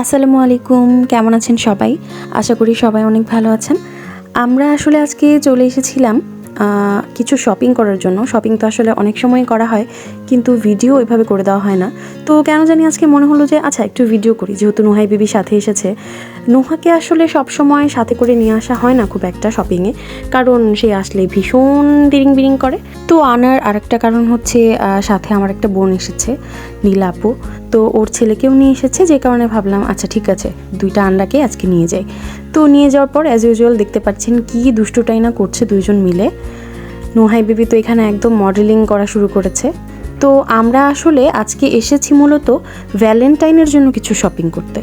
আসসালামু আলাইকুম, কেমন আছেন সবাই? আশা করি সবাই অনেক ভালো আছেন। আমরা আসলে আজকে চলে এসেছিলাম কিছু শপিং করার জন্য। শপিং তো আসলে অনেক সময় করা হয়, কিন্তু ভিডিও এভাবে করে দেওয়া হয় না। তো কেন জানি আজকে মনে হলো যে আচ্ছা একটু ভিডিও করি। যেহেতু নুহাই বিবি সাথে এসেছে, নুহাকে আসলে সব সময় সাথে করে নিয়ে আসা হয় না খুব একটা শপিংয়ে কারণ সে আসলে ভীষণ ডিরিং বিরিং করে। তো আনার আরেকটা কারণ হচ্ছে সাথে আমার একটা বোন এসেছে, নীলা আপু। তো ওর ছেলেকেও নিয়ে এসেছে, যে কারণে ভাবলাম আচ্ছা ঠিক আছে, দুইটা আন্ডাকে আজকে নিয়ে যাই। তো নিয়ে যাওয়ার পর অ্যাজ ইউজুয়াল দেখতে পাচ্ছেন কি দুষ্টুটাই না করছে দুজন মিলে। নোহাই বিবি তো এখানে একদম মডেলিং করা শুরু করেছে। তো আমরা আসলে আজকে এসেছি মূলত ভ্যালেন্টাইনের জন্য কিছু শপিং করতে।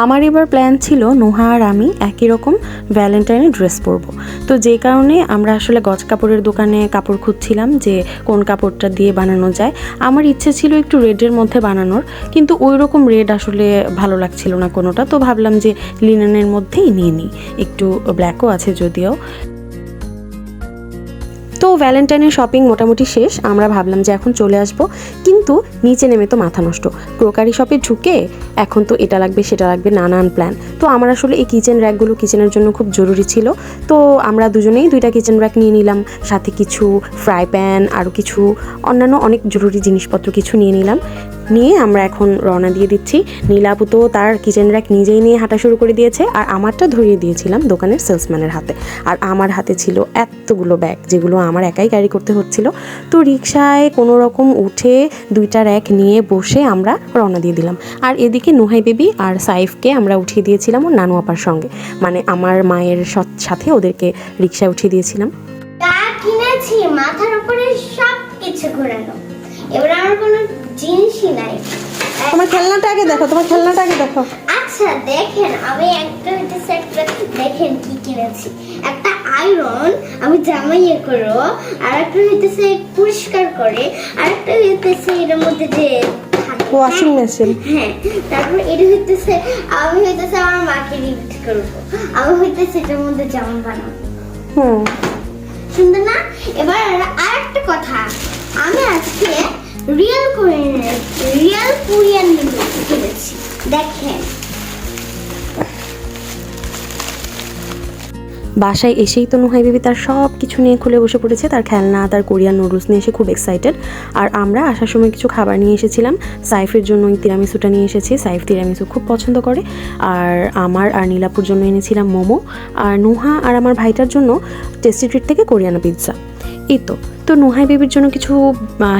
আমার এবার প্ল্যান ছিল নোহা আর আমি একই রকম ভ্যালেন্টাইনের ড্রেস পরবো। তো যে কারণে আমরা আসলে গজ কাপড়ের দোকানে কাপড় খুঁজছিলাম যে কোন কাপড়টা দিয়ে বানানো যায়। আমার ইচ্ছে ছিল একটু রেডের মধ্যে বানানোর, কিন্তু ওই রকম রেড আসলে ভালো লাগছিল না কোনোটা। তো ভাবলাম যে লিনেনের মধ্যেই নিয়ে নিই। একটু ব্ল্যাকও আছে যদিও। তো ভ্যালেন্টাইনের শপিং মোটামুটি শেষ, আমরা ভাবলাম যে এখন চলে আসব। কিন্তু নিচে নেমে তো মাথা নষ্ট। ক্রোকারি শপে ঢুকে এখন তো এটা লাগবে, সেটা লাগবে, নানান প্ল্যান তো আমার আসলে এই কিচেন র্যাকগুলো কিচেনের জন্য খুব জরুরি ছিল। তো আমরা দুজনেই দুইটা কিচেন র্যাক নিয়ে নিলাম, সাথে কিছু ফ্রাই প্যান আরও কিছু অন্যান্য অনেক জরুরি জিনিসপত্র কিছু নিয়ে নিলাম। নিয়ে আমরা এখন রওনা দিয়ে দিচ্ছি। নীলাপু তো তার কিচেন র্যাক নিজেই নিয়ে হাঁটা শুরু করে দিয়েছে আর আমারটা ধরিয়ে দিয়েছিলাম দোকানের সেলসম্যানের হাতে। আর আমার হাতে ছিল এতগুলো ব্যাগ যেগুলো আমার একাই ক্যারি করতে হচ্ছিল। তো রিক্সায় কোনো রকম উঠে দুইটা র্যাক নিয়ে বসে আমরা রওনা দিয়ে দিলাম। আর এদিকে নুহাই বেবি আর সাইফকে আমরা উঠিয়ে দিয়েছিলাম ওর নানু আপার সঙ্গে। মানে আমার মায়ের সাথে ওদেরকে রিক্সায় উঠিয়ে দিয়েছিলাম। মাথার উপরে সব কিছু ঘোরানো এবার আমার কোনো জিনিসই নাই। তোমার খেলনাটা আগে দেখো তোমার খেলনাটা আগে দেখো। আচ্ছা দেখেন আমি একটা হইতেছে একটা দেখেন কি কিনেছি। একটা আয়রন আমি জামা ইয়ে করো আর একটা হইতেছে পরিষ্কার করে আর একটা হইতেছে এর মধ্যে যে ওয়াশিং মেশিন হ্যাঁ তারপর এটা হইতেছে আমি হইতেছে আমার মাকে রিপিট করব। আমি হইতেছে এটার মধ্যে জামা বানাবো। হুম। সুন্দর না? এবার আর একটা কথা। আমি আজকে রিয়েল রিয়েল কোরিয়ান কিনেছি দেখেন। বাসায় এসেই তো নুহাই বেবি তার সব কিছু নিয়ে খুলে বসে পড়েছে, তার খেলনা, তার কোরিয়ান নুডলস নিয়ে এসে খুব এক্সাইটেড আর আমরা আসার সময় কিছু খাবার নিয়ে এসেছিলাম, সাইফের জন্য ওই তিরামিসুটা নিয়ে এসেছি, সাইফ তিরামিসু খুব পছন্দ করে। আর আমার আর নীলাপুর জন্য এনেছিলাম মোমো। আর নুহা আর আমার ভাইটার জন্য টেস্টি ট্রিট থেকে কোরিয়ানা পিৎজা এই তো তো নুহাই বেবির জন্য কিছু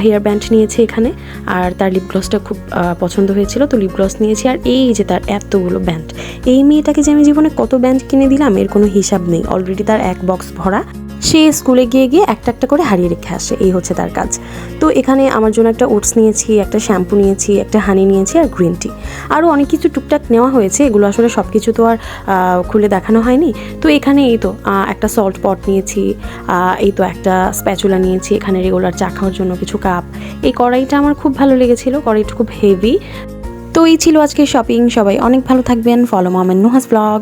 হেয়ার ব্যান্ড নিয়েছে এখানে, আর তার লিপ গ্লসটা খুব পছন্দ হয়েছিল, তো লিপ গ্লস নিয়েছি, আর এই যে তার এতগুলো ব্যান্ড এই মেয়েটাকে যে আমি জীবনে কত ব্যান্ড কিনে দিলাম, এর কোনো হিসাব নেই অলরেডি তার এক বক্স ভরা সে স্কুলে গিয়ে গিয়ে একটা একটা করে হারিয়ে রেখে আসে, এই হচ্ছে তার কাজ। তো এখানে আমার জন্য একটা ওটস নিয়েছি, একটা শ্যাম্পু নিয়েছি, একটা হানি নিয়েছি আর গ্রিন টি। আরও অনেক কিছু টুকটাক নেওয়া হয়েছে, এগুলো আসলে সব কিছু তো আর খুলে দেখানো হয়নি। তো এখানে এই তো একটা সল্ট পট নিয়েছি এই তো একটা স্প্যাচুলা নিয়েছি, এখানে রেগুলার চা খাওয়ার জন্য কিছু কাপ এই কড়াইটা আমার খুব ভালো লেগেছিল, কড়াইটা খুব হেভি তো এই ছিল আজকে শপিং সবাই অনেক ভালো থাকবেন ফলো মামেন নুহাস ব্লগ